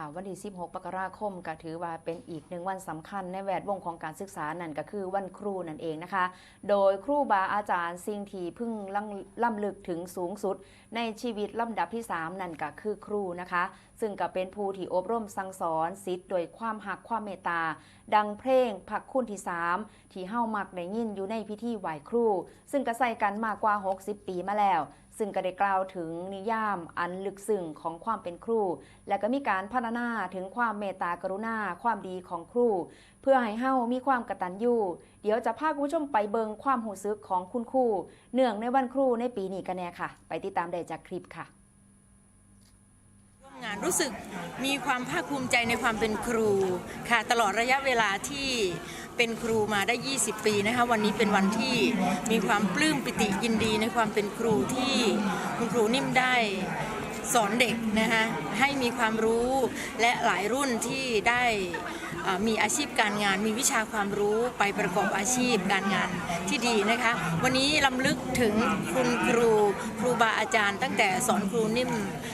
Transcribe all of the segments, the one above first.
ค่ะวันที่ 16มกราคมก็ถือว่าเป็นอีกหนึ่งวันสำคัญในแวดวงของการศึกษานั่นก็คือวันครูนั่นเองนะคะ โดยครูบาอาจารย์สิ่งที่พึ่งล่ำล,ำลึกถึงสูงสุด ในชีวิตลำดับที่ 3 นั่นก็คือครูนะคะ ซึ่งก็เป็นผู้ที่อบรมสั่งสอนสิทธิ์โดยความหักความเมตตา ดังเพลงผักคุณที่ 3 ที่เฮ้ามักได้ยินอยู่ในพิธีไหว้ครู ซึ่งก็ใส่กันมากกว่า 60 ปีมาแล้ว ซึ่งก็ได้กล่าวถึงนิยามอันลึกซึ้งของความเป็นครู และก็มีการพัฒนาถึงความเมตตากรุณาความดีของครู เพื่อให้เฮามีความกตัญญูเดี๋ยวจะพาคุณผู้ชมไปเบิงความหูซึกของคุณครูเนื่องในวันครูในปีนี้กันแน่ค่ะ ไปติดตามได้จากคลิปค่ะร่วมงานรู้สึกมีความภาคภูมิใจในความเป็นครูค่ะ ตลอดระยะเวลาที่ เป็นครูมาได้ 20 ปีนะคะวันนี้เป็นวันที่มีความปลื้มปิติยินดีในความเป็นครูที่คุณครูนิ่มได้สอนเด็กนะคะให้มีความรู้และหลายรุ่นที่ได้มีอาชีพการงาน มีวิชาความรู้ไปประกอบอาชีพการงานที่ดีนะคะ วันนี้ลำลึกถึงคุณครูครูบาอาจารย์ ตั้งแต่สอนครูนิ่ม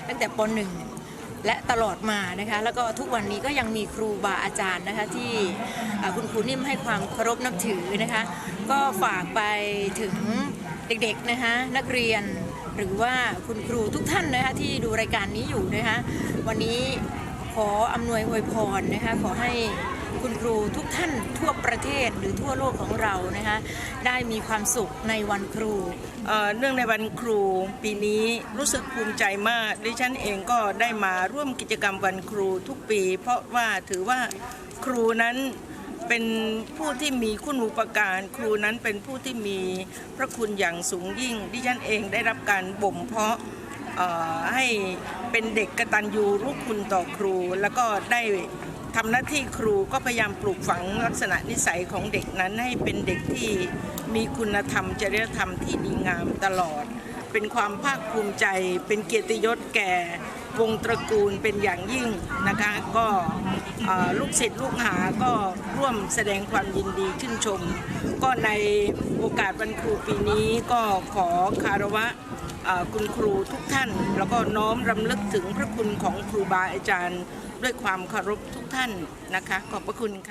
ตั้งแต่ป .1 และตลอดมานะคะแล้วก็ทุกวันนี้ก็ยังมีครูบาอาจารย์นะคะที่คุณครูนิ่มให้ความเคารพนับถือนะคะก็ฝากไปถึงเด็กๆนะคะนักเรียนหรือว่าคุณครูทุกท่านนะคะที่ดูรายการนี้อยู่นะคะวันนี้ขออำนวยอวยพรนะคะขอให้ คุณครูทุกท่านทั่วประเทศหรือทั่วโลกของเรานะคะได้มีความสุขในวันครูเเนื่องในวันครู ปีนี้รู้สึกภูมิใจมากดิฉันเองก็ได้มาร่วมกิจกรรมวันครูทุกปี เพราะว่าถือว่าครูนั้นเป็นผู้ที่มีคุณูปการครูนั้นเป็นผู้ที่มีพระคุณอย่างสูงยิ่ง ดิฉันเองได้รับการบ่มเพาะให้เป็นเด็กกระตัญญูรู้คุณต่อครู แล้วก็ได้ ทำหน้าที่ครูก็พยายามปลูกฝังลักษณะนิสัยของเด็กนั้นให้เป็นเด็กที่มีคุณธรรมจริยธรรมที่ดีงามตลอด เป็นความภาคภูมิใจ เป็นเกียรติยศแก่วงตระกูลเป็นอย่างยิ่งนะคะ ก็ลูกศิษย์ลูกหาก็ร่วมแสดงความยินดีชื่นชม ก็ในโอกาสวันครูปีนี้ก็ขอคารวะคุณครูทุกท่าน แล้วก็น้อมรำลึกถึงพระคุณของครูบาอาจารย์ ด้วยความเคารพทุกท่านนะคะ ขอบพระคุณค่ะ